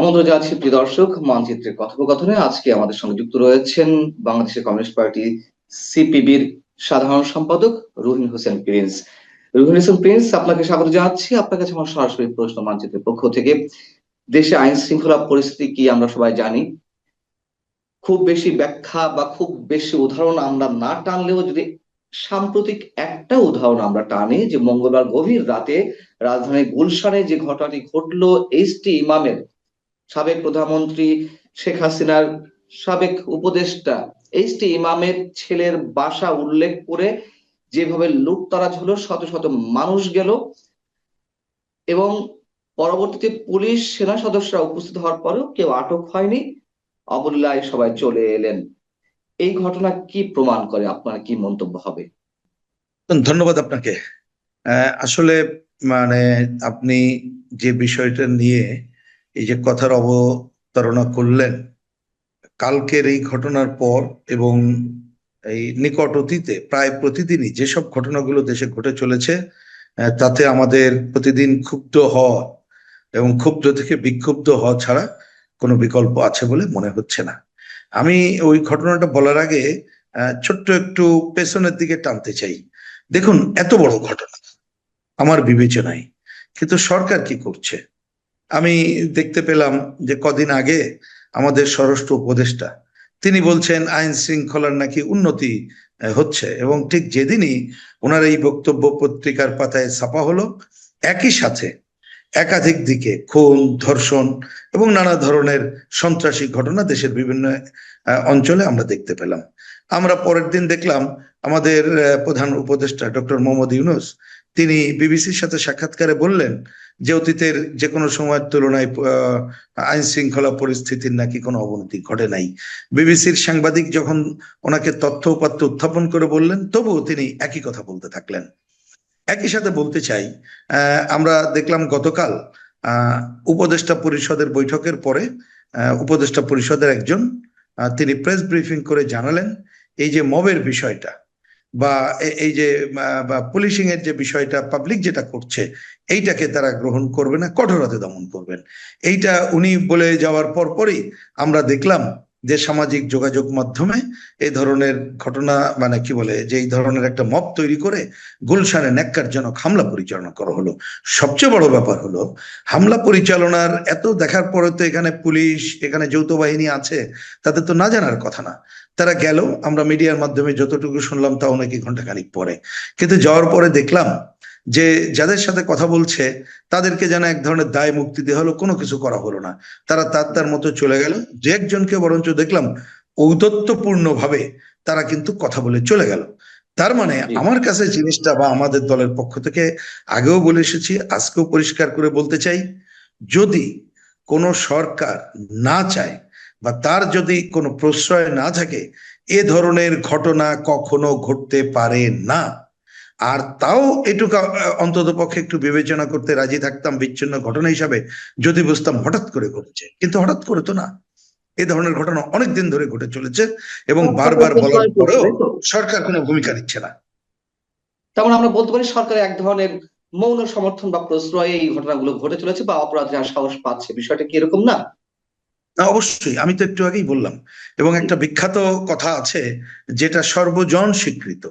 আমন্ত্রণ জানাচ্ছি প্রিয় দর্শক, মানচিত্রের কথোপকথনে। আজকে আমাদের সঙ্গে যুক্ত রয়েছেন বাংলাদেশের কমিউনিস্ট পার্টি সিপিবির সাধারণ সম্পাদক রুহিন হোসেন প্রিন্স। রুহিন হোসেন প্রিন্স, আপনাকে স্বাগত জানাচ্ছি। আপনার কাছে আমার সরাসরি প্রশ্ন মানচিত্রের পক্ষ থেকে। দেশে আইন শৃঙ্খলা পরিস্থিতি কি আমরা সবাই জানি। খুব বেশি ব্যাখ্যা বা খুব বেশি উদাহরণ আমরা না টানলেও যদি সাম্প্রতিক একটা উদাহরণ আমরা টানি, যে মঙ্গলবার গভীর রাতে রাজধানীর গুলশানে যে ঘটনাটি ঘটলো এইচ টি ইমামের সাবেক প্রধানমন্ত্রী শেখ হাসিনার সাবেক উপদেষ্টা এইচ টি ইমামের ছেলের বাসা উল্লেখ করে যেভাবে লুটতরাজ হলো, শত শত মানুষ গেল এবং পরবর্তীতে পুলিশ, সেনা সদস্যরা উপস্থিত হওয়ার পরেও কেউ আটক হয়নি। অবলীলায় সবাই চলে এলেন। এই ঘটনা কি প্রমাণ করে? আপনার কি মন্তব্য হবে? ধন্যবাদ আপনাকে। আসলে মানে আপনি যে বিষয়টা নিয়ে এই যে কথার অবতারণা করলেন, কালকের এই ঘটনার পর এবং এই নিকট অতীতে প্রায় প্রতিদিনই যেসব ঘটনাগুলো দেশে ঘটে চলেছে তাতে আমাদের প্রতিদিন ক্ষুব্ধ হওয়া এবং ক্ষুব্ধ থেকে বিক্ষুব্ধ হওয়া ছাড়া কোনো বিকল্প আছে বলে মনে হচ্ছে না। আমি ওই ঘটনাটা বলার আগে ছোট্ট একটু পেছনের দিকে টানতে চাই। দেখুন, এত বড় ঘটনা, আমার বিবেচনায়। কিন্তু সরকার কি করছে? আমি দেখতে পেলাম যে কদিন আগে আমাদের স্বরাষ্ট্র উপদেষ্টা, তিনি বলছেন আইন শৃঙ্খলার নাকি উন্নতি হচ্ছে এবং ঠিক যেদিনই ওনার এই বক্তব্য পত্রিকার পাতায় ছাপা হলো, একই সাথে একাধিক দিকে খুন, ধর্ষণ এবং নানা ধরনের সন্ত্রাসী ঘটনা দেশের বিভিন্ন অঞ্চলে আমরা দেখতে পেলাম। আমরা পরের দিন দেখলাম আমাদের প্রধান উপদেষ্টা ডক্টর মোহাম্মদ ইউনুস তিনি বিবিসির সাথে সাক্ষাৎকারে বললেন যে অতীতের যে কোনো সময়ের তুলনায় আইন শৃঙ্খলা পরিস্থিতির নাকি কোনো অবনতি ঘটে নাই। বিবিসির সাংবাদিক যখন ওনাকে তথ্য উপাত্ত উত্থাপন করে বললেন, তবুও তিনি একই কথা বলতে থাকলেন। একই সাথে বলতে চাই আমরা দেখলাম গতকাল উপদেষ্টা পরিষদের বৈঠকের পরে উপদেষ্টা পরিষদের একজন তিনি প্রেস ব্রিফিং করে জানালেন এই যে মবের বিষয়টা বা এই যে পুলিশিং এর যে বিষয়টা পাবলিক যেটা করছে, এইটাকে তারা গ্রহণ করবে না কঠোরতে দমন করবেন। এইটা উনি বলে যাওয়ার পর পরই আমরা দেখলাম যে সামাজিক যোগাযোগ মাধ্যমে এই ধরনের ঘটনা মানে কি বলে, যে এই ধরনের একটা মব তৈরি করে গুলশানে ন্যাক্কারজনক হামলা পরিচালনা করা হলো। সবচেয়ে বড় ব্যাপার হলো, হামলা পরিচালনার এত দেখার পরে তো এখানে পুলিশ, এখানে যৌথ বাহিনী আছে, তাদের তো না জানার কথা না। তারা গেল আমরা মিডিয়ার মাধ্যমে যতটুকু শুনলাম তাও নাকি ঘন্টাখানিক পরে। কিন্তু যাওয়ার পরে দেখলাম যে যাদের সাথে কথা বলছে তাদেরকে যেন এক ধরনের দায় মুক্তি দেওয়া হলো কোনো কিছু করা হলো না। তারা তার তার মতো চলে গেল যে একজনকে বরঞ্চ দেখলাম ঔদত্যপূর্ণ ভাবে তারা কিন্তু কথা বলে চলে গেল। তার মানে আমার কাছে জিনিসটা বা আমাদের দলের পক্ষ থেকে আগেও বলে এসেছি আজকেও পরিষ্কার করে বলতে চাই যদি কোনো সরকার না চায় বা তার যদি কোনো প্রশ্রয় না থাকে এ ধরনের ঘটনা কখনো ঘটতে পারে না। আর তাও এটুকু অন্তত পক্ষে একটু বিবেচনা করতে রাজি থাকতাম বিচ্ছিন্ন ঘটনা হিসাবে যদি বুঝতাম হঠাৎ করে ঘটেছে। কিন্তু হঠাৎ করে তো না। এ ধরনের ঘটনা অনেক দিন ধরে ঘটে চলেছে এবং বারবার বলার পরেও সরকার কোনো ভূমিকা নিচ্ছে না। তেমন আমরা বলতে পারি সরকার এক ধরনের মৌন সমর্থন বা প্রশ্রয়ে এই ঘটনাগুলো ঘটে চলেছে বা অপরাধীরা সাহস পাচ্ছে। বিষয়টা কি এরকম না? না, অবশ্যই আমি তো একটু আগেই বললাম। এবং একটা বিখ্যাত কথা আছে যেটা সর্বজন স্বীকৃত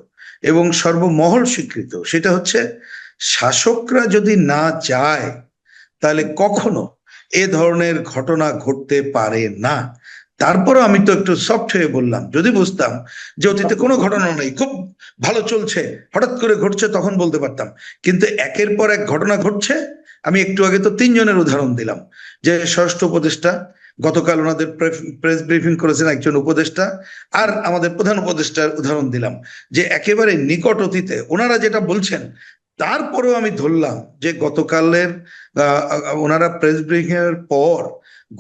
এবং সর্বমহল স্বীকৃত সেটা হচ্ছে শাসকরা যদি না চায় তাহলে কখনো এ ধরনের ঘটনা ঘটতে পারে না। তারপরও আমি তো একটু সফট হয়ে বললাম যদি বুঝতাম যে অতীতে কোনো ঘটনা নেই খুব ভালো চলছে হঠাৎ করে ঘটছে তখন বলতে পারতাম। কিন্তু একের পর এক ঘটনা ঘটছে আমি একটু আগে তো তিনজনের উদাহরণ দিলাম যে ষষ্ঠ উপদেষ্টা গতকাল ওনাদের প্রেস ব্রিফিং করেছেন একজন উপদেষ্টা। আর আমাদের প্রধান উপদেষ্টার উদাহরণ দিলাম যে একেবারে নিকট অতীতে ওনারা যেটা বলছেন, তারপরেও আমি ধরলাম যে গতকালের ওনারা প্রেস ব্রিফিং এর পর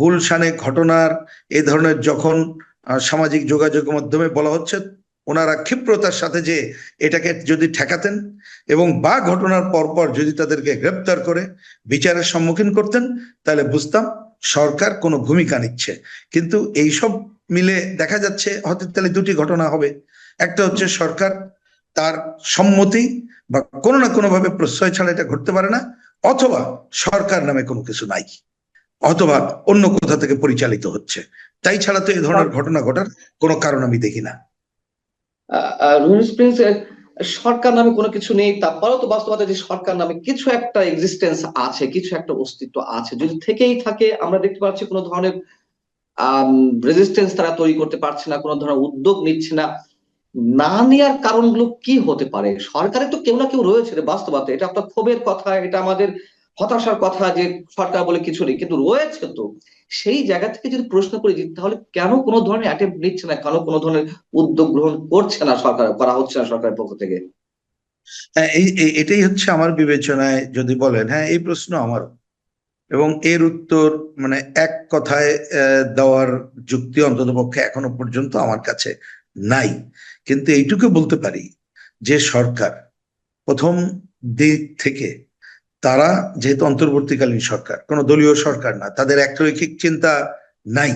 গুলশানে ঘটনার, এ ধরনের যখন সামাজিক যোগাযোগ মাধ্যমে বলা হচ্ছে, ওনারা ক্ষিপ্রতার সাথে যে এটাকে যদি ঠেকাতেন এবং বা ঘটনার পরপর যদি তাদেরকে গ্রেপ্তার করে বিচারের সম্মুখীন করতেন, তাহলে বুঝতাম সরকার কোনো ভূমিকা নিচ্ছে। কিন্তু এই সব মিলে দেখা যাচ্ছে হয়তো তাহলে দুটি ঘটনা হবে। একটা হচ্ছে সরকার তার সম্মতি বা কোনো না কোনো ভাবে প্রশ্রয় ছাড়া এটা ঘটতে পারে না, অথবা সরকার নামে কোনো কিছু নাই, অথবা অন্য কোথা থেকে পরিচালিত হচ্ছে। তাই ছাড়া তো এই ধরনের ঘটনা ঘটার কোনো কারণ আমি দেখি না। প্রিন্স সরকার নামে কোনো কিছু নেই তারপরেও তো বাস্তবতা যে সরকার নামে কিছু একটা এক্সিস্টেন্স আছে, কিছু একটা অস্তিত্ব আছে। যদি থেকেই থাকে, আমরা দেখতে পাচ্ছি কোনো ধরনের রেজিস্টেন্স তারা তৈরি করতে পারছে না, কোনো ধরনের উদ্যোগ নিচ্ছে না। না নেওয়ার কারণগুলো কি হতে পারে? সরকারের তো কেউ না কেউ রয়েছে বাস্তবতা। এটা আপনার ক্ষোভের কথা, এটা আমাদের হতাশার কথা যে সরকার বলে কিছু নেই, কিন্তু রয়েছে তো। সেই জায়গা থেকে যদি প্রশ্ন করি যে তাহলে কেন কোনো ধরনের অ্যাটেম্প নিচ্ছে না, কেন কোনো ধরনের উদ্যোগ গ্রহণ করছে না সরকার, করা হচ্ছে না সরকারের পক্ষ থেকে? হ্যাঁ এটাই হচ্ছে আমার বিবেচনায় যদি বলেন হ্যাঁ এই প্রশ্ন আমার এবং এর উত্তর মানে এক কথায় দেওয়ার যুক্তি অন্তত পক্ষে এখনও পর্যন্ত আমার কাছে নাই। কিন্তু এইটুকু বলতে পারি যে সরকার প্রথম দিক থেকে তারা যেহেতু অন্তর্বর্তীকালীন সরকার কোনো দলীয় সরকার না তাদের একরৈখিক চিন্তা নাই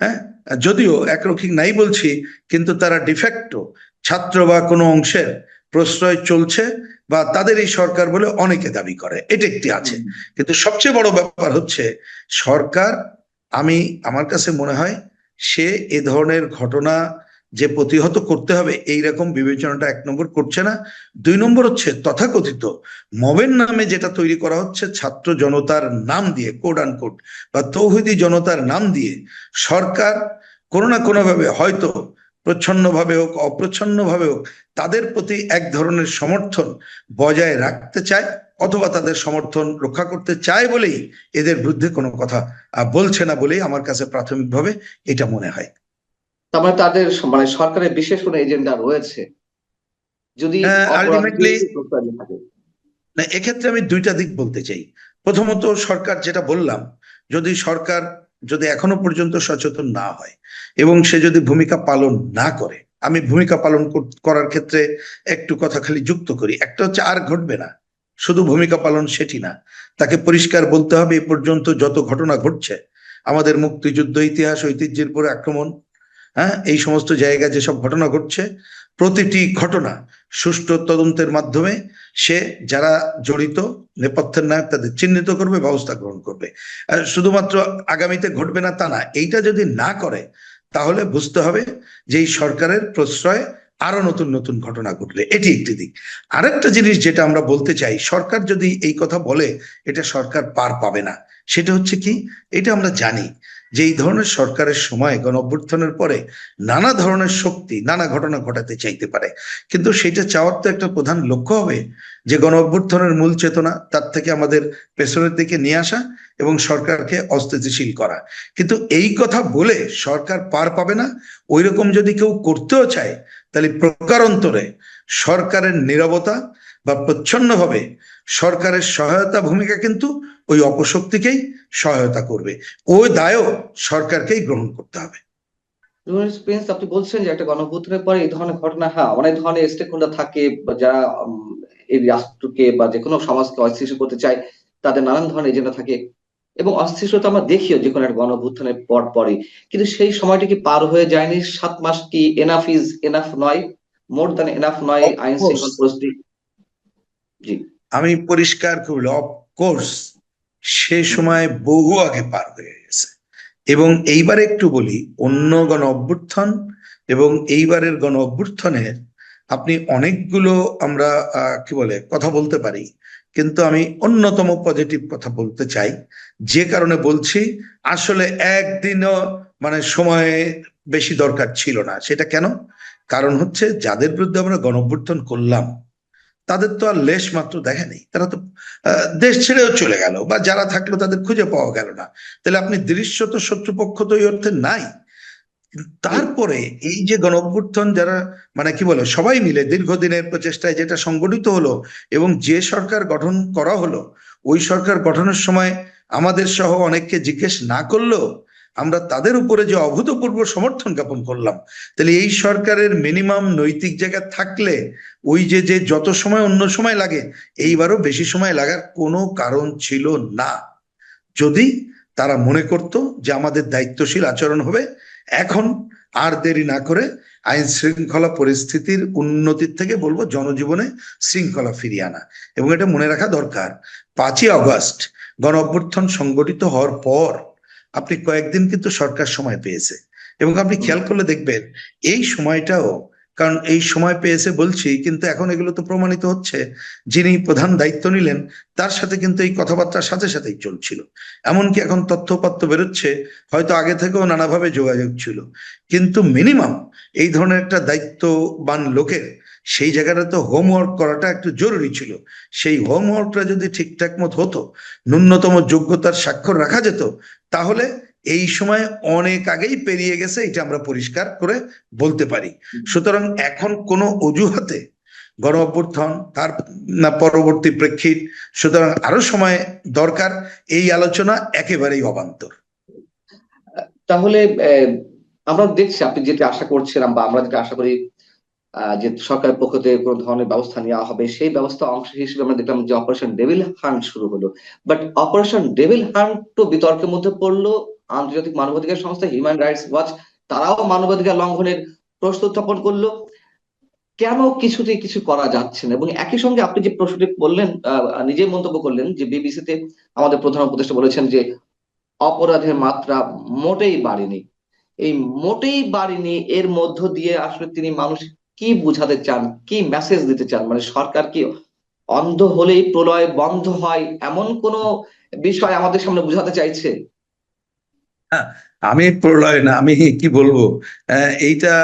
হ্যাঁ? যদিও একরৈখিক নাই বলছি কিন্তু তারা ডিফ্যাক্টো ছাত্র বা কোনো অংশের প্রশ্রয় চলছে বা তাদের এই সরকার বলে অনেকে দাবি করে এটা একটি আছে। কিন্তু সবচেয়ে বড় ব্যাপার হচ্ছে সরকার আমি আমার কাছে মনে হয় সে এ ধরনের ঘটনা যে প্রতিহত করতে হবে, এই রকম বিবেচনাটা এক নম্বর করছে না। দুই নম্বর হচ্ছে তথাকথিত মবের নামে যেটা তৈরি করা হচ্ছে, ছাত্র জনতার নাম দিয়ে কোড আন কোড বা তৌহিদি জনতার নাম দিয়ে, সরকার কোনো না কোনো ভাবে হয়তো প্রচ্ছন্ন ভাবে হোক অপ্রচ্ছন্ন ভাবে হোক, তাদের প্রতি এক ধরনের সমর্থন বজায় রাখতে চায়, অথবা তাদের সমর্থন রক্ষা করতে চায় বলেই এদের বিরুদ্ধে কোনো কথা বলছে না বলেই আমার কাছে প্রাথমিকভাবে এটা মনে হয়। তার মানে তাদের মানে সরকারের বিশেষ কোনো এজেন্ডা রয়েছে? যদি হ্যাঁ, না এক্ষেত্রে আমি দুইটা দিক বলতে চাই। প্রথমত সরকার যেটা বললাম যদি সরকার যদি এখনও পর্যন্ত সচেতন না হয় এবং সে যদি ভূমিকা পালন না করে আমি ভূমিকা পালন করার ক্ষেত্রে একটু কথা খালি যুক্ত করি। একটা হচ্ছে আর ঘটবে না। শুধু ভূমিকা পালন সেটি না। তাকে পরিষ্কার বলতে হবে এ পর্যন্ত যত ঘটনা ঘটছে আমাদের মুক্তিযুদ্ধ ইতিহাস ঐতিহ্যের পরে আক্রমণ হ্যাঁ? এই সমস্ত জায়গায় যেসব ঘটনা ঘটছে, প্রতিটি ঘটনা সুষ্ঠু তদন্তের মাধ্যমে সে যারা জড়িত, নেপথ্যের নায়ক তাদের চিহ্নিত করবে, ব্যবস্থা গ্রহণ করবে। শুধুমাত্র আগামীতে ঘটবে না তা না, এইটা যদি না করে, তাহলে বুঝতে হবে যে এই সরকারের প্রশ্রয় আরও নতুন নতুন ঘটনা ঘটলে। এটি একটি দিক। আরেকটা জিনিস যেটা আমরা বলতে চাই, সরকার যদি এই কথা বলে, এটা সরকার পার পাবে না। সেটা হচ্ছে কি, এটা আমরা জানি যে এই ধরনের সরকারের সময় গণ অভ্যুত্থানের পরে নানা ধরনের শক্তি, নানা ঘটনা ঘটাতে চাইতে পারে। কিন্তু সেটা চাওয়ার তো একটা প্রধান লক্ষ্য হবে যে গণ অভ্যুত্থানের মূল চেতনা তার থেকে আমাদের পেছনের দিকে নিয়ে আসা এবং সরকারকে অস্থিতিশীল করা। কিন্তু এই কথা বলে সরকার পার পাবে না ওই রকম যদি কেউ করতেও চায়, তাহলে প্রকারান্তরে সরকারের নীরবতা বা প্রচ্ছন্নভাবে সরকারের সহায়তা ভূমিকা কিন্তু ওই অপশক্তিকেই সহায়তা করবে। ওই দায়ও সরকারকেই গ্রহণ করতে হবে। প্রিন্স আপনি বলছেন যে একটা গণঅভ্যুত্থানের পরে এই ধরনের ঘটনা হ্যাঁ অনেক ধরনের স্টেক হোল্ডার থাকে যারা এই রাষ্ট্রকে বা যে কোনো সমাজকে অস্থিতিশীল করতে চায় তাদের নানান ধরনের এজেন্ডা থাকে এবং অস্থিতিশীলতা আমরা দেখিও যে কোনো একটা গণঅভ্যুত্থানের পর পরে কিন্তু সেই সময়টা কি পার হয়ে যায়নি? সাত মাস কি এনাফ ইজ এনাফ নয়? মোর দ্যান এনাফ নয় আইন. শৃঙ্খলা পরিস্থিতি? আমি পরিষ্কার করলে অফকোর্স সে সময় বহু আগে পার হয়ে গেছে। এবং এইবার একটু বলি, অন্য গণ অভ্যুত্থান এবং এইবারের গণ অভ্যুত্থানের আপনি অনেকগুলো আমরা কি বলে, কথা বলতে পারি। কিন্তু আমি অন্যতম পজিটিভ কথা বলতে চাই। যে কারণে বলছি, আসলে একদিনও মানে সময় বেশি দরকার ছিল না। সেটা কেন? কারণ হচ্ছে, যাদের বিরুদ্ধে আমরা গণ অভ্যুত্থান করলাম তাদের তো আর লেশ মাত্র দেখা নেই। তারা তো দেশ ছেড়েও চলে গেল বা যারা থাকল তাদের খুঁজে পাওয়া গেল না। তাহলে আপনি দৃশ্যত শত্রুপক্ষ তো এই অর্থে নাই। তারপরে এই যে গণ যারা মানে কি বলে, সবাই মিলে দীর্ঘদিনের প্রচেষ্টায় যেটা সংগঠিত হলো এবং যে সরকার গঠন করা হলো, ওই সরকার গঠনের সময় আমাদের সহ অনেককে জিজ্ঞেস না করলেও আমরা তাদের উপরে যে অভূতপূর্ব সমর্থন জ্ঞাপন করলাম, তাহলে এই সরকারের মিনিমাম নৈতিক জায়গা থাকলে ওই যে যে যত সময় অন্য সময় লাগে, এইবারও বেশি সময় লাগার কোনো কারণ ছিল না। যদি তারা মনে করত যে আমাদের দায়িত্বশীল আচরণ হবে, এখন আর দেরি না করে আইন শৃঙ্খলা পরিস্থিতির উন্নতির থেকে বলব জনজীবনে শৃঙ্খলা ফিরিয়ে আনা। এবং এটা মনে রাখা দরকার। পাঁচই আগস্ট গণ অভ্যর্থন সংগঠিত হওয়ার পর আপনি কয়েকদিন কিন্তু সরকার সময় পেয়েছে। এবং আপনি খেয়াল করলে দেখবেন এই সময়টাও কারণ এই সময় পেয়েছে বলছি কিন্তু এখন এগুলো তো প্রমাণিত হচ্ছে যিনি প্রধান দায়িত্ব নিলেন তার সাথে কিন্তু এই কথাবার্তার সাথে সাথেই চলছিল। এমনকি এখন তথ্যপত্র বেরোচ্ছে হয়তো আগে থেকেও নানাভাবে যোগাযোগ ছিল। কিন্তু মিনিমাম এই ধরনের একটা দায়িত্ববান লোকের সেই জায়গাটা তো হোমওয়ার্ক করাটা একটু জরুরি ছিল। সেই হোমওয়ার্কটা যদি ঠিকঠাক মতো হতো ন্যূনতম যোগ্যতার স্বাক্ষর রাখা যেত তাহলে এই সময় অনেক আগেই পেরিয়ে গেছে, এটা আমরা পরিষ্কার করে বলতে পারি। সুতরাং এখন কোনো অজুহাতে গণ অভ্যুত্থান তার পরবর্তী প্রেক্ষিত, সুতরাং আরও সময় দরকার, এই আলোচনা একেবারেই অবান্তর। তাহলে আমরা দেখছি, আপনি যেটা আশা করছিলাম বা আমরা যেটা আশা করি যে সরকারের পক্ষ থেকে কোনো ধরনের ব্যবস্থা নেওয়া হবে, সেই ব্যবস্থা অংশ হিসেবে আমরা দেখলাম যে অপারেশন ডেভিল হান্ট শুরু হলো। বাট অপারেশন ডেভিল হান্ট তো বিতর্কের মধ্যে পড়ল। আন্তর্জাতিক মানবাধিকার সংস্থা হিউম্যান রাইটস ওয়াচ তারাও মানবাধিকার লঙ্ঘনের প্রশ্ন উত্থাপন করল। কেন কিছুতেই কিছু করা যাচ্ছে না? এবং একই সঙ্গে আপনি যে প্রশ্নটি বললেন নিজে মন্তব্য করলেন যে বিবিসিতে আমাদের প্রধান উপদেষ্টা বলেছেন যে অপরাধের মাত্রা মোটেই বাড়েনি। এই মোটেই বাড়েনি, এর মধ্য দিয়ে আসলে তিনি মানুষ কি বুঝাতে চান? কি মেসেজ দিতে চান? মানে সরকার কি অন্ধ হলেই প্রলয় বন্ধ হয়? এমন কোন বিষয় আমাদের সামনে বুঝাতে চাইছে? আমি প্রলয় না, আমি কি বলব? এইটা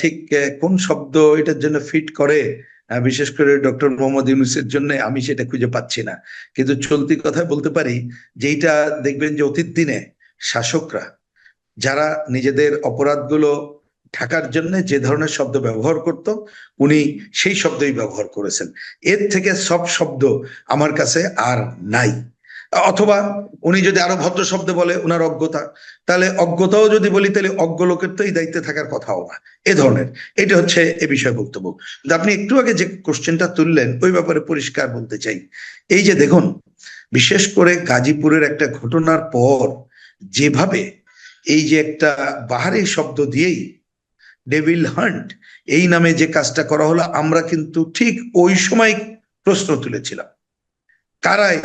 ঠিক কোন শব্দ এটার জন্য ফিট করে? বিশেষ করে ডক্টর মোহাম্মদ ইউনুসের জন্য আমি সেটা খুঁজে পাচ্ছি না। কিন্তু চলতি কথায় বলতে পারি যে এইটা দেখবেন যে অতীত দিনে শাসকরা, যারা নিজেদের অপরাধগুলো ঢাকার জন্য যে ধরনের শব্দ ব্যবহার করত, উনি সেই শব্দই ব্যবহার করেছেন। এর থেকে সব শব্দ আমার কাছে আর নাই। অথবা উনি যদি আরও ভদ্র শব্দ বলে, উনার অজ্ঞতা, তাহলে অজ্ঞতাও যদি বলি, তাহলে অজ্ঞ লোকের তো এই দায়িত্বে থাকার কথাও না। এ ধরনের। এটা হচ্ছে এ বিষয়ে বক্তব্য। আপনি একটু আগে যে কোশ্চেনটা তুললেন, ওই ব্যাপারে পরিষ্কার বলতে চাই। এই যে দেখুন, বিশেষ করে গাজীপুরের একটা ঘটনার পর, যেভাবে এই যে একটা বাহারি শব্দ দিয়েই ডেভিল হান্ট এই নামে যে কাজটা করা হলো, আমরা কিন্তু ঠিক ওই সময় প্রশ্ন তুলেছিলাম। কারাই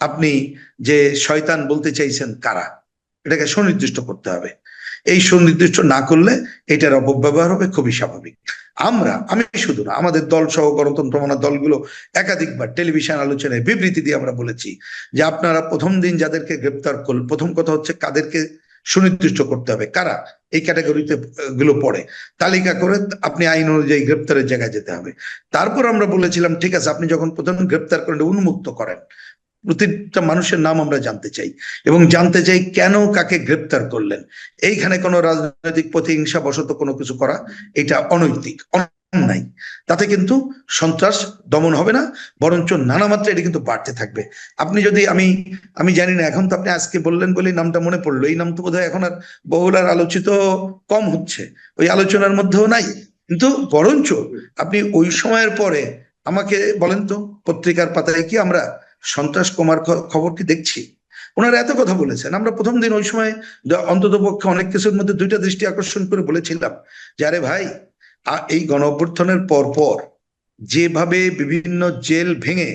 আপনি যে শয়তান বলতে চাইছেন কারা? এটাকে সুনির্দিষ্ট করতে হবে। এই সুনির্দিষ্ট না করলে এটার অপব্যবহার হবে, খুবই স্বাভাবিক। আমরা, আমি শুধু না, আমাদের দল সহ গণতন্ত্র মানা দলগুলো একাধিকবার টেলিভিশন আলোচনায় বিবৃতি দিয়ে আমরা বলেছি যে আপনারা প্রথম দিন যাদেরকে গ্রেপ্তার করল প্রথম কথা হচ্ছে কাদেরকে সুনির্দিষ্ট করতে হবে। কারা? এই ক্যাটাগরিতে গুলো পড়ে। তালিকা করে আপনি আইন অনুযায়ী গ্রেপ্তারের জায়গায় যেতে হবে। তারপর আমরা বলেছিলাম, ঠিক আছে, আপনি যখন প্রথম গ্রেপ্তার করেন উন্মুক্ত করেন। প্রতিটা মানুষের নাম আমরা জানতে চাই এবং জানতে চাই কেন কাকে গ্রেপ্তার করলেন। এইখানে কোনো রাজনৈতিক প্রতিহিংসা বশত কোনো কিছু করা, এটা অনৈতিক। অন্যায় তাতে কিন্তু সন্ত্রাস দমন হবে না, বরঞ্চ নানা মাত্রা এটা কিন্তু বাড়তে থাকবে। আপনি যদি আমি আমি জানি না, এখন তো আপনি আজকে বললেন বলে নামটা মনে পড়ল, এই নাম তো বোধহয় এখন আর বহুল আর আলোচিত কম হচ্ছে, ওই আলোচনার মধ্যেও নাই। কিন্তু বরঞ্চ আপনি ওই সময়ের পরে আমাকে বলেন তো, পত্রিকার পাতায় কি আমরা সন্ত্রাস কমার খবর কি দেখছি? ওনারা এত কথা বলেছেন, আমরা প্রথম দিন ওই সময় অন্তত পক্ষে অনেক কিছুর মধ্যে দুইটা দৃষ্টি আকর্ষণ করে বলেছিলাম যে, আরে ভাই এই গণ অভ্যুত্থানের পর পর যেভাবে বিভিন্ন জেল ভেঙে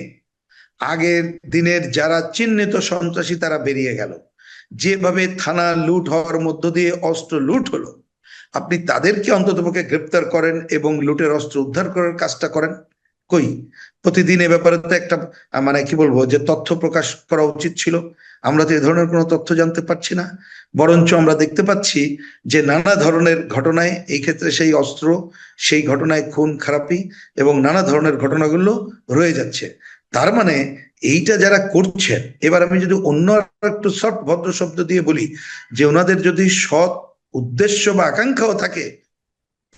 আগের দিনের যারা চিহ্নিত সন্ত্রাসী তারা বেরিয়ে গেল। যেভাবে থানা লুট হওয়ার মধ্য দিয়ে অস্ত্র লুট হলো, আপনি তাদেরকে অন্ততপক্ষে গ্রেপ্তার করেন এবং লুটের অস্ত্র উদ্ধার করার কাজটা করেন? কই? প্রতিদিন এ ব্যাপারে তো একটা মানে কি বলব, যে তথ্য প্রকাশ করা উচিত ছিল। আমরা তো এ ধরনের কোনো তথ্য জানতে পারছি না। বরঞ্চ আমরা দেখতে পাচ্ছি যে নানা ধরনের ঘটনায় এই ক্ষেত্রে সেই অস্ত্র, সেই ঘটনায় খুন, খারাপি এবং নানা ধরনের ঘটনাগুলো রয়ে যাচ্ছে। তার মানে এইটা যারা করছেন, এবার আমি যদি অন্য একটু সফট ভদ্র শব্দ দিয়ে বলি, যে ওনাদের যদি সৎ উদ্দেশ্য বা আকাঙ্ক্ষাও থাকে,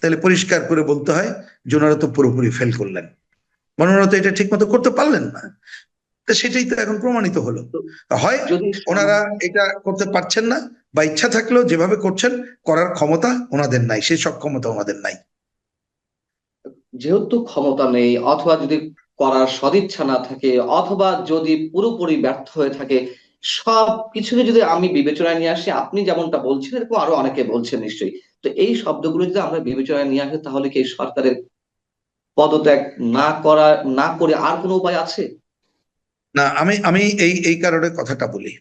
তাহলে পরিষ্কার করে বলতে হয় যে ওনারা তো পুরোপুরি ফেল করলেন। মানে ওনারা তো এটা ঠিক মতো করতে পারলেন না। তো সেটাই তো এখন প্রমাণিত হলো। হয় যদি ওনারা এটা করতে পারছেন না বা ইচ্ছা থাকলেও যেভাবে করছেন করার ক্ষমতা ওনাদের নাই সেই সক্ষমতা ওনাদের নাই। যেহেতু ক্ষমতা নেই অথবা যদি করার সদিচ্ছা না থাকে অথবা যদি পুরোপুরি ব্যর্থ হয়ে থাকে সব কিছুকে যদি আমি বিবেচনায় নিয়ে আসি আপনি যেমনটা বলছেন এরকম আরও অনেকে বলছেন নিশ্চয়ই। তো এই শব্দগুলো যদি আমরা বিবেচনায় নিয়ে আসি তাহলে কি সরকারের পদত্যাগ না করা না করে আর কোনো উপায় আছে? না আমি আমি এই এই কারণে কথাটা বলি।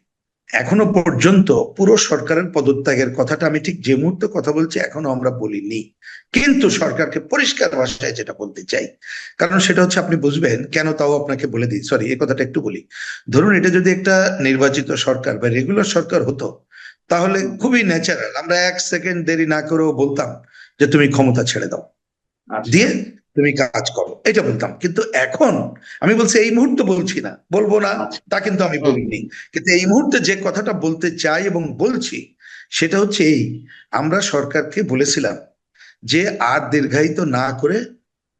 এখনও পর্যন্ত পুরো সরকারের পদত্যাগের কথাটা আমি ঠিক যে মুহূর্তে কথা বলছি এখনও আমরা বলিনি। কিন্তু সরকারকে পরিষ্কার ভাষায় যেটা বলতে চাই কারণ সেটা হচ্ছে আপনি বুঝবেন কেন তাও আপনাকে বলে দিই সরি এই কথাটা একটু বলি। ধরুন এটা যদি একটা নির্বাচিত সরকার বা রেগুলার সরকার হতো তাহলে খুবই ন্যাচারাল আমরা এক সেকেন্ড দেরি না করেও বলতাম যে তুমি ক্ষমতা ছেড়ে দাও। আচ্ছা। দিয়ে তুমি কাজ করো। এটা বলতাম। কিন্তু এখন আমি বলছি, এই মুহূর্তে বলছি না। বলব না। তা কিন্তু আমি বলিনি। কিন্তু এই মুহূর্তে যে কথাটা বলতে চাই এবং বলছি, সেটা হচ্ছে এই, আমরা সরকারকে বলেছিলাম যে আর দীর্ঘায়িত না করে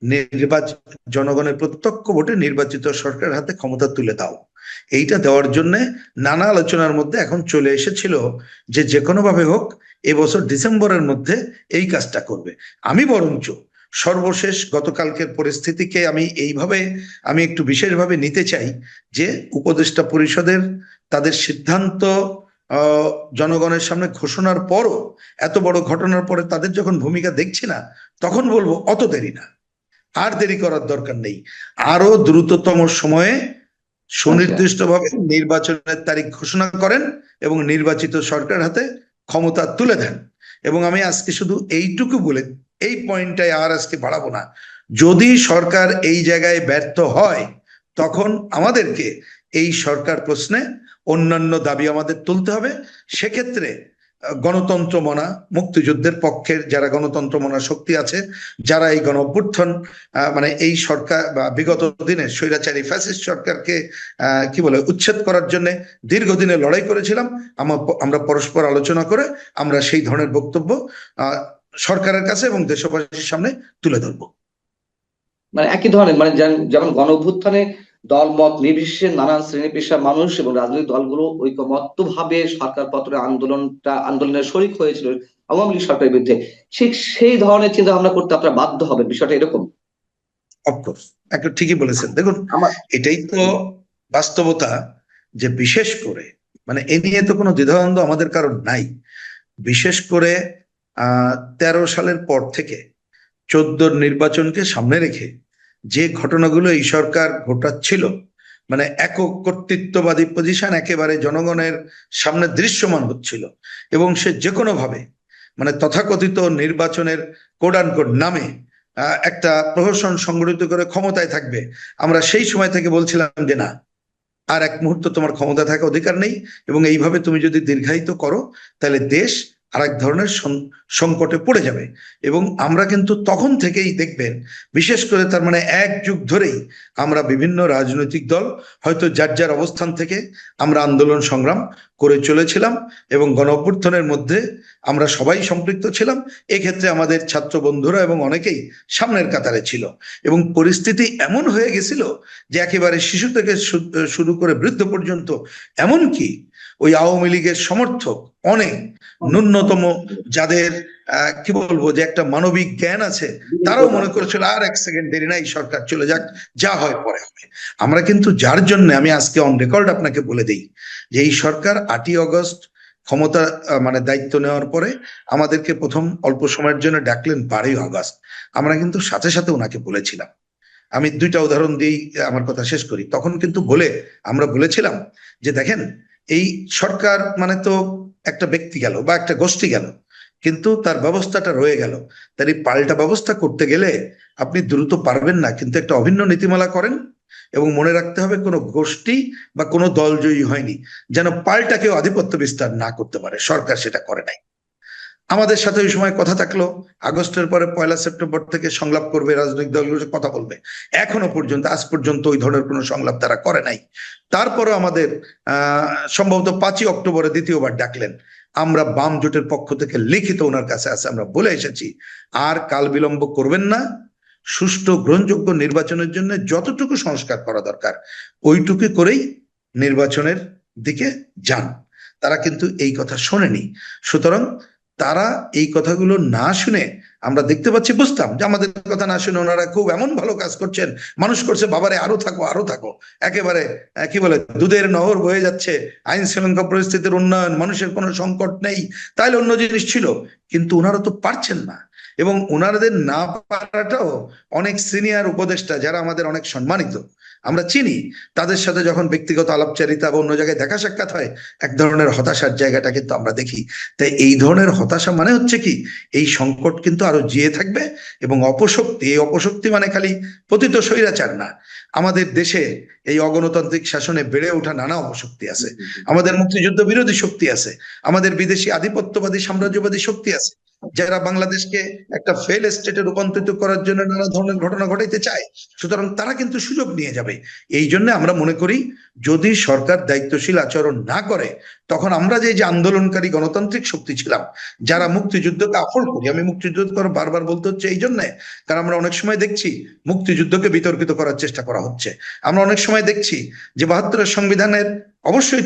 নির্বাচন জনগণের প্রত্যক্ষ ভোটে নির্বাচিত সরকারের হাতে ক্ষমতা তুলে দাও। এইটা দেওয়ার জন্য নানা আলোচনার মধ্যে এখন চলে এসেছিল যে যে কোনো ভাবে হোক, এবছর ডিসেম্বরের মধ্যে এই কাজটা করবে। আমি বরঞ্চ সর্বশেষ গতকালকের পরিস্থিতিকে আমি এইভাবে, আমি একটু বিশেষভাবে নিতে চাই যে উপদেষ্টা পরিষদের তাদের সিদ্ধান্ত জনগণের সামনে ঘোষণার পরও, এত বড় ঘটনার পরে তাদের যখন ভূমিকা দেখছি না, তখন বলব অত দেরি না। আর দেরি করার দরকার নেই। আরও দ্রুততম সময়ে সুনির্দিষ্টভাবে নির্বাচনের তারিখ ঘোষণা করেন এবং নির্বাচিত সরকার হাতে ক্ষমতা তুলে দেন। এবং আমি আজকে শুধু এইটুকু বলে এই পয়েন্টটাই আর আজকে বাড়াবো না। যদি সরকার এই জায়গায় ব্যর্থ হয়, তখন আমাদেরকে এই সরকার প্রশ্নে অন্যান্য দাবি আমাদের তুলতে হবে। সেক্ষেত্রে গণতন্ত্র মনা, মুক্তিযুদ্ধের পক্ষের যারা গণতন্ত্র মনা শক্তি আছে, যারা এই গণ মানে এই সরকার, বা বিগত দিনে স্বৈরাচারী ফ্যাসিস্ট সরকারকে কি বলে, উচ্ছেদ করার জন্য দীর্ঘদিনে লড়াই করেছিলাম। আমা- আমরা পরস্পর আলোচনা করে আমরা সেই ধরনের বক্তব্য সরকারের কাছে এবং দেশবাসীর সামনে তুলে ধরবো। মানে একই ধরনের মানে যেমন গণ অভ্যুত্থানে দল মত নির্বিশেষে নানান শ্রেণি পেশার মানুষ এবং রাজনৈতিক দলগুলো ঐকমত্য ভাবে সরকার পত্রে আন্দোলনটা আন্দোলনের শরিক হয়েছিল আওয়ামী লীগ সরকারের বিরুদ্ধে। ঠিক সেই ধরনের চিন্তা ভাবনা করতে আপনারা বাধ্য হবেন বিষয়টা এরকম? অফকোর্স একটা ঠিকই বলেছেন। দেখুন আমার এটাই তো বাস্তবতা যে বিশেষ করে মানে এ নিয়ে তো কোনো দ্বিধাদ্বন্দ্ব আমাদের কারণ নাই। বিশেষ করে তেরো সালের পর থেকে চোদ্দোর নির্বাচনকে সামনে রেখে যে ঘটনাগুলো এই সরকার ঘটাচ্ছিল মানে একক কর্তৃত্ববাদী পজিশন একেবারে জনগণের সামনে দৃশ্যমান হচ্ছিল এবং সে যে কোনো ভাবে মানে তথাকথিত নির্বাচনের কোড আন কোড নামে একটা প্রহসন সংগঠিত করে ক্ষমতায় থাকবে। আমরা সেই সময় থেকে বলছিলাম যে না, আর এক মুহূর্ত তোমার ক্ষমতা থাকা অধিকার নেই এবং এইভাবে তুমি যদি দীর্ঘায়িত করো, তাহলে দেশ আর এক ধরনের সংকটে পড়ে যাবে। এবং আমরা কিন্তু তখন থেকেই দেখবেন, বিশেষ করে তার মানে এক যুগ ধরেই আমরা বিভিন্ন রাজনৈতিক দল, হয়তো যার যার অবস্থান থেকে আমরা আন্দোলন সংগ্রাম করে চলেছিলাম এবং গণ মধ্যে আমরা সবাই সম্পৃক্ত ছিলাম। এক্ষেত্রে আমাদের ছাত্র বন্ধুরা এবং অনেকেই সামনের কাতারে ছিল। এবং পরিস্থিতি এমন হয়ে গেছিল যে একেবারে শিশু থেকে শুরু করে বৃদ্ধ পর্যন্ত, এমনকি ওই আওয়ামী লীগের সমর্থক অনেক, ন্যূনতম যাদের কি বলব যে একটা মানবিক জ্ঞান আছে, তারাও মনে করেছিল আর এক সেকেন্ড দেরি নাই, সরকার চলে যাক, যা হয় পরে হবে। আমরা কিন্তু যার জন্য, আমি আজকে অন রেকর্ড আপনাকে বলে দিই যে এই সরকার আটই অগস্ট ক্ষমতা মানে দায়িত্ব নেওয়ার পরে আমাদেরকে প্রথম অল্প সময়ের জন্য ডাকলেন বারোই আগস্ট। আমরা কিন্তু সাথে সাথে ওনাকে বলেছিলাম। আমি দুইটা উদাহরণ দিয়েই আমার কথা শেষ করি। তখন কিন্তু বলে, আমরা বলেছিলাম যে দেখেন এই সরকার মানে তো একটা ব্যক্তি গেল বা একটা গোষ্ঠী গেল, কিন্তু তার ব্যবস্থাটা রয়ে গেল। তার এই পাল্টা ব্যবস্থা করতে গেলে আপনি দ্রুত পারবেন না, কিন্তু একটা অভিন্ন নীতিমালা করেন এবং মনে রাখতে হবে কোনো গোষ্ঠী বা কোনো দল জয়ী হয়নি, যেন পাল্টা কেউ আধিপত্য বিস্তার না করতে পারে, সরকার সেটা করে নাই। আমাদের সাথে ওই সময় কথা থাকল। আগস্টের পরে পয়লা সেপ্টেম্বর থেকে সংলাপ করবে, রাজনৈতিক দলগুলো কথা বলবে। এখনও পর্যন্ত, আজ পর্যন্ত ওই ধরনের কোনো সংলাপ তারা করে নাই। তারপরও আমাদের সম্ভবত পাঁচই অক্টোবরে দ্বিতীয়বার ডাকলেন। আমরা বাম জোটের পক্ষ থেকে লিখিত ওনার কাছে আছে, আমরা বলে এসেছি, আর কাল বিলম্ব করবেন না। সুষ্ঠু, গ্রহণযোগ্য নির্বাচনের জন্য যতটুকু সংস্কার করা দরকার, ওইটুকু করেই নির্বাচনের দিকে যান। তারা কিন্তু এই কথা শোনেনি। সুতরাং তারা এই কথাগুলো না শুনে আমরা দেখতে পাচ্ছি, বুঝতাম যে আমাদের কথা না শুনে ওনারা খুব এমন ভালো কাজ করছেন। মানুষ করছে, বাবারে আরও থাকো আরও থাকো। একেবারে কি বলে, দুধের নহর বয়ে যাচ্ছে। আইন শৃঙ্খলা পরিস্থিতির উন্নয়ন, মানুষের কোনো সংকট নেই। তাইলে অন্য জিনিস ছিল। কিন্তু ওনারা তো পারছেন না। এবং ওনাদের না পারাটাও অনেক সিনিয়র উপদেষ্টা যারা আমাদের অনেক সম্মানিত। আমরা চিনি, তাদের সাথে যখন ব্যক্তিগত আলাপচারিতা বা অন্য জায়গায় দেখা সাক্ষাৎ হয়, এক ধরনের হতাশার জায়গাটা কিন্তু আমরা দেখি। তাই এই ধরনের হতাশা মানে হচ্ছে কি, এই সংকট কিন্তু আরও জিয়ে থাকবে এবং অপশক্তি, এই অপশক্তি মানে খালি পতিত স্বৈরাচার না। আমাদের দেশে এই অগণতান্ত্রিক শাসনে বেড়ে ওঠা নানা অপশক্তি আছে। আমাদের মুক্তিযুদ্ধ বিরোধী শক্তি আছে। আমাদের বিদেশি আধিপত্যবাদী সাম্রাজ্যবাদী শক্তি আছে। যারা বাংলাদেশকে একটা ফেল স্টেটে রূপান্তরিত করার জন্য নানা ধরনের ঘটনা ঘটাইতে চায়, সুতরাং তারা কিন্তু সুযোগ নিয়ে যাবে। এই জন্য আমরা মনে করি, যদি সরকার দায়িত্বশীল আচরণ না করে, তখন আমরা যে যে আন্দোলনকারী গণতান্ত্রিক শক্তি ছিলাম, যারা মুক্তিযুদ্ধকে আফল করি, আমি মুক্তিযুদ্ধ করে বারবার বলতে হচ্ছে এই জন্যে, কারণ আমরা অনেক সময় দেখছি মুক্তিযুদ্ধকে বিতর্কিত করার চেষ্টা করা হচ্ছে। আমরা অনেক সময় দেখছি যে, বাহাত্তরের সংবিধানের অবশ্যই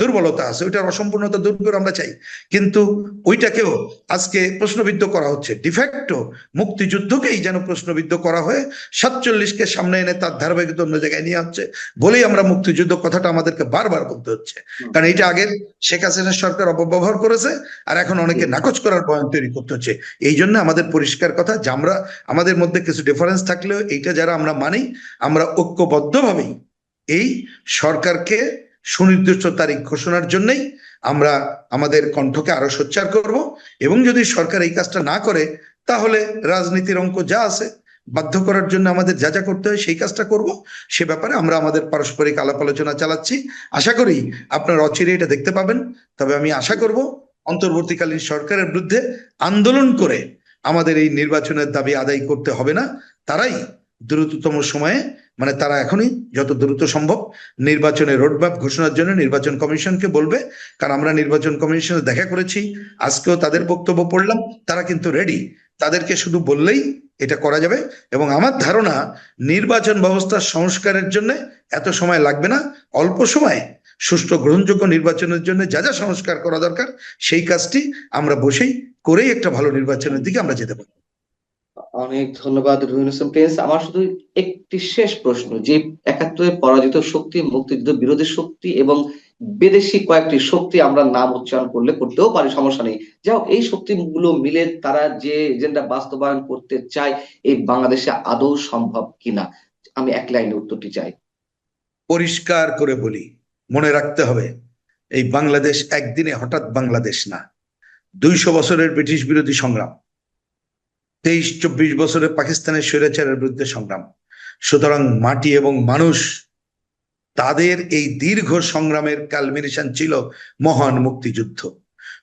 দুর্বলতা আছে ওইটার অসম্পূর্ণতা দূর করে আমরা চাই। কিন্তু ওইটাকেও আজকে প্রশ্নবিদ্ধ করা হচ্ছে। ডিফ্যাক্টো মুক্তিযুদ্ধকেই যেন প্রশ্নবিদ্ধ করা হয়ে সাতচল্লিশকে সামনে এনে তার ধারাবাহিকতা অন্য জায়গায় নিয়ে আসছে বলেই আমরা মুক্তিযুদ্ধ কথাটা আমাদেরকে বারবার বলতে হচ্ছে। কারণ এটা আগের শেখ হাসিনার সরকার অপব্যবহার করেছে আর এখন অনেকে নাকচ করার বয়ান তৈরি করতে হচ্ছে। এই জন্য আমাদের পরিষ্কার কথা যে আমরা আমাদের মধ্যে কিছু ডিফারেন্স থাকলেও এইটা যারা আমরা মানি আমরা ঐক্যবদ্ধভাবেই এই সরকারকে সুনির্দিষ্ট তারিখ ঘোষণার জন্যই আমরা আমাদের কণ্ঠকে আরও সোচ্চার করব এবং যদি সরকার এই কাজটা না করে, তাহলে রাজনীতির অঙ্ক যা আছে বাধ্য করার জন্য আমাদের যা যা করতে হয় সেই কাজটা করব। সে ব্যাপারে আমরা আমাদের পারস্পরিক আলাপ আলোচনা চালাচ্ছি। আশা করি আপনার অচিরে এটা দেখতে পাবেন। তবে আমি আশা করব অন্তর্বর্তীকালীন সরকারের বিরুদ্ধে আন্দোলন করে আমাদের এই নির্বাচনের দাবি আদায় করতে হবে না। তারাই দ্রুততম সময়ে মানে তারা এখনই যত দ্রুত সম্ভব নির্বাচনের রোডম্যাপ ঘোষণার জন্য নির্বাচন কমিশনকে বলবে। কারণ আমরা নির্বাচন কমিশনে দেখা করেছি, আজকেও তাদের বক্তব্য পড়লাম, তারা কিন্তু রেডি তাদেরকে শুধু বললেই এটা করা যাবে এবং আমার ধারণা নির্বাচন ব্যবস্থার সংস্কারের জন্য এত সময় লাগবে না। অল্প সময়ে সুষ্ঠু গ্রহণযোগ্য নির্বাচনের জন্য যা যা সংস্কার করা দরকার, সেই কাজটি আমরা বসেই করেই একটা ভালো নির্বাচনের দিকে আমরা যেতে পারি অনেক ধন্যবাদ রুহিন হোসেন প্রিন্স আমার শুধু একটি শেষ প্রশ্ন, যে একাত্তরে পরাজিত শক্তি, মুক্তিযুদ্ধ বিরোধী শক্তি এবং বিদেশি কয়েকটি শক্তি আমরা নাম উচ্চারণ করলে করতেও পারি, সমস্যা নেই। যাও এই শক্তিগুলো মিলে তারা যে এজেন্ডা বাস্তবায়ন করতে চায়, এই বাংলাদেশে আদৌ সম্ভব কিনা? আমি এক লাইনে উত্তরটি চাই। পরিষ্কার করে বলি, মনে রাখতে হবে, এই বাংলাদেশ একদিনে হঠাৎ বাংলাদেশ না। দুইশো বছরের ব্রিটিশ বিরোধী সংগ্রাম তেইশ চব্বিশ বছরে পাকিস্তানের স্বৈরাচারের বিরুদ্ধে সংগ্রাম। সুতরাং মাটি এবং মানুষ, তাদের এই দীর্ঘ সংগ্রামের কালমিনেশন ছিল মহান মুক্তিযুদ্ধ।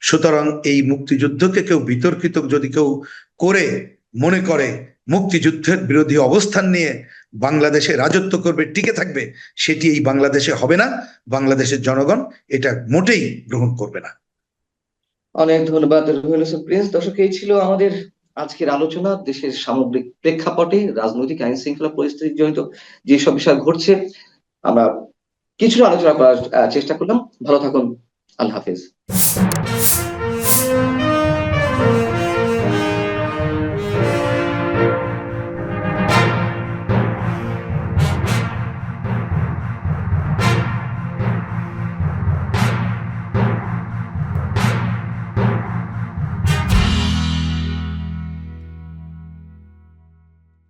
সুতরাং এই মুক্তিযুদ্ধকে কেউ বিতর্কিত যদি কেউ করে, মনে করে, মুক্তিযুদ্ধের বিরোধী অবস্থান নিয়ে বাংলাদেশে রাজত্ব করবে, টিকে থাকবে, সেটি এই বাংলাদেশে হবে না। বাংলাদেশের জনগণ এটা মোটেই গ্রহণ করবে না। অনেক ধন্যবাদ প্রিন্স, দর্শক, এই ছিল আমাদের আজকের আলোচনা দেশের সামগ্রিক প্রেক্ষাপটে রাজনৈতিক আইন শৃঙ্খলা পরিস্থিতি জড়িত যেসব বিষয় ঘটছে, আমরা কিছুটা আলোচনা করার চেষ্টা করলাম। ভালো থাকুন। আল্লাহ হাফেজ।